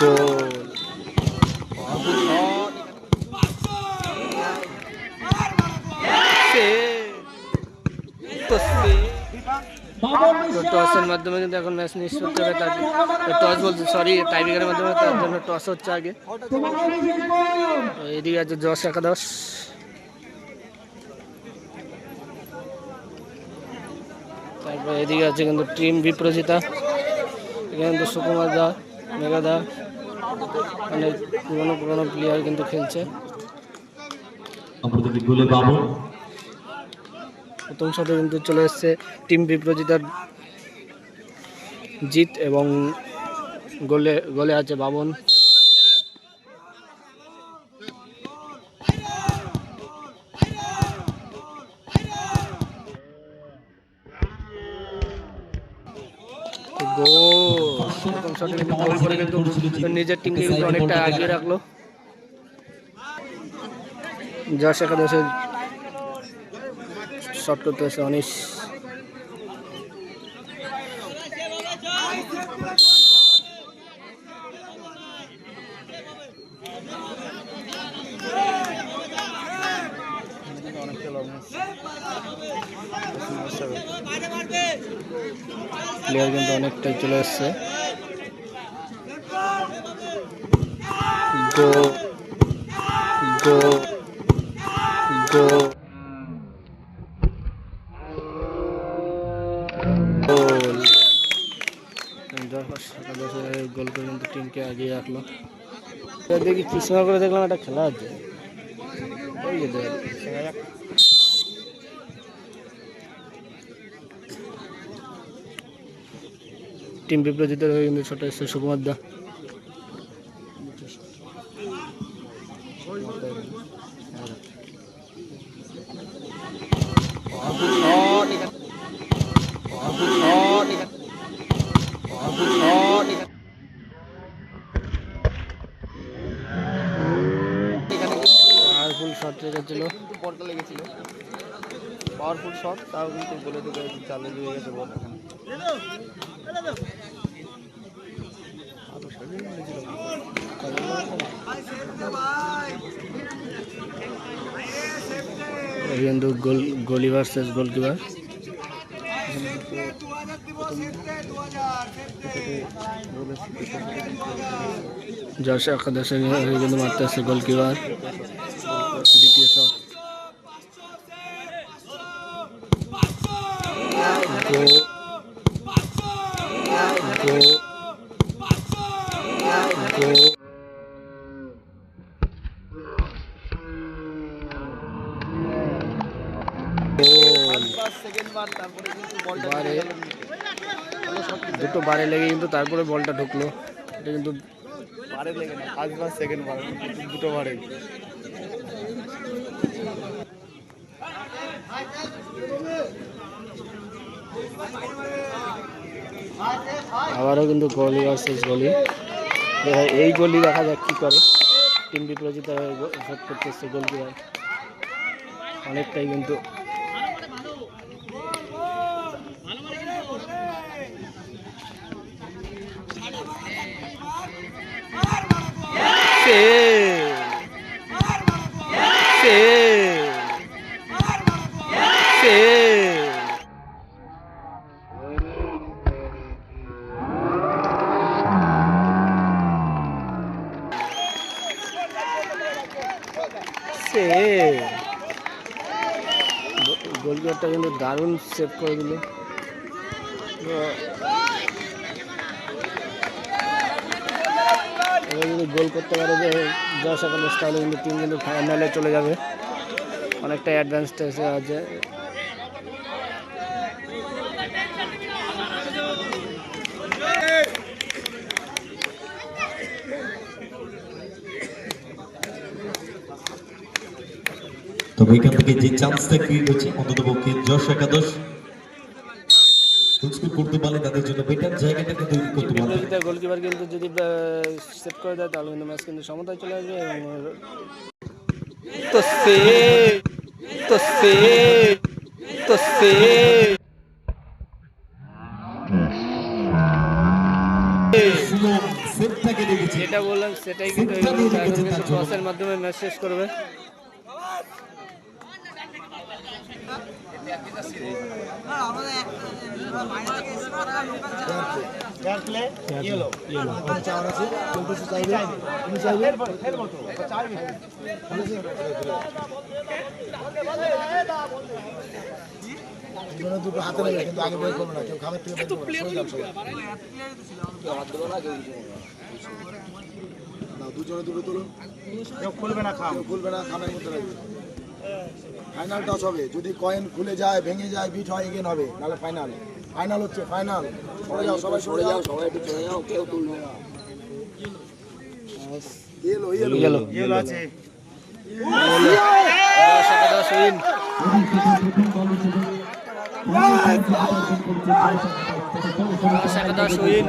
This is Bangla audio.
গোল টসের মাধ্যমে কিন্তু এখন ম্যাচ নিষ্পত্তি হবে তার টস বলছে সরি টাইব্রেকারের মাধ্যমে তার জন্য টস হচ্ছে আগে। এদিকে আছে যশ একাদশ। তারপর এদিকে আছে কিন্তু টিম বিপ্রজিতা, এখানে কিন্তু সুকুমার দা, মেঘা দা। অনেক পুরনো পুরনো প্লেয়ার কিন্তু খেলছে। প্রথম শটে কিন্তু চলে এসছে টিম বিপ্রজিতার জিত এবং গোলে গোলে আছে বাবন। গোল। নিজের টিমকে অনেকটা আগিয়ে রাখল। যশ একাদশে শট করতে হচ্ছে অনিশ। প্লেয়ার কিন্তু অনেকটাই চলে এসছে। গো গো গোল করে টিমকে আগিয়ে রাখল। দেখি কৃষ্ণ করে দেখলাম একটা খেলা আছে ওই যে দেখ। টিম বিপ্রজিতের হয়ে কিন্তু ছোট এসছে সুকুমার দা। লেগেছিল পাওয়ারফুল শট তাও কিন্তু বলে দেবে চালে দিয়ে গেছে বল কিন্তু গোল গোলি গোলকিপার দ্বিতীয় shot go go go goal second বার তারপরে কিন্তু বলটা বারে লেগে গেল। দুটো বারে লেগে কিন্তু তারপরে বলটা ঢুকলো। এটা কিন্তু বারে লেগে না ফার্স্ট বার সেকেন্ড বার, দুটো বারে আবারও কিন্তু গলি ভার্সেস গলি। এই গলি দেখা যাক কি করে। টিম বিপ্রজিত করতেছে করতে এসছে গোলকিপার অনেকটাই কিন্তু গোলকিপারটা কিন্তু দারুণ সেভ করে দিল। যদি গোল করতে পারে যে দশ একাদশ তাহলে কিন্তু টিম কিন্তু ফাইনালে চলে যাবে। অনেকটা অ্যাডভান্সড এসে আছে তবে এখান থেকে যে চান্সটা ক্রিয়েট হচ্ছে অন্তত পক্ষে যশ একাদশ। স্কোর করতে পারলে তাদের জন্য বেটার জায়গাটাকে তৈরি করতে পারবে। গোলকিপার কিন্তু যদি সেভ করে দেয় তাহলে কিন্তু ম্যাচ কিন্তু সমতায় চলে আসবে তো সে তো সে তো সে। যেটা বললাম সেটাই কিন্তু মাধ্যমে ম্যাচ শেষ করবে। দুটো হাতে নেবে কিন্তু আগে বের করবে না কেউ খাবার থেকে দুজনে দুটো তুলুন কেউ খুলবে না কেউ খুলবে না খামের মধ্যে রাখবে ফাইনাল টস হবে। যদি কয়েন খুলে যায় ভেঙে যায় বিট হয় এগেন হবে। নাহলে ফাইনাল ফাইনাল হচ্ছে ফাইনাল সরে যাও সবাই সরে যাও। সবাই একটু চলে যাও কেউ তুলবে না ইয়েলো আছে। একাদশ উইন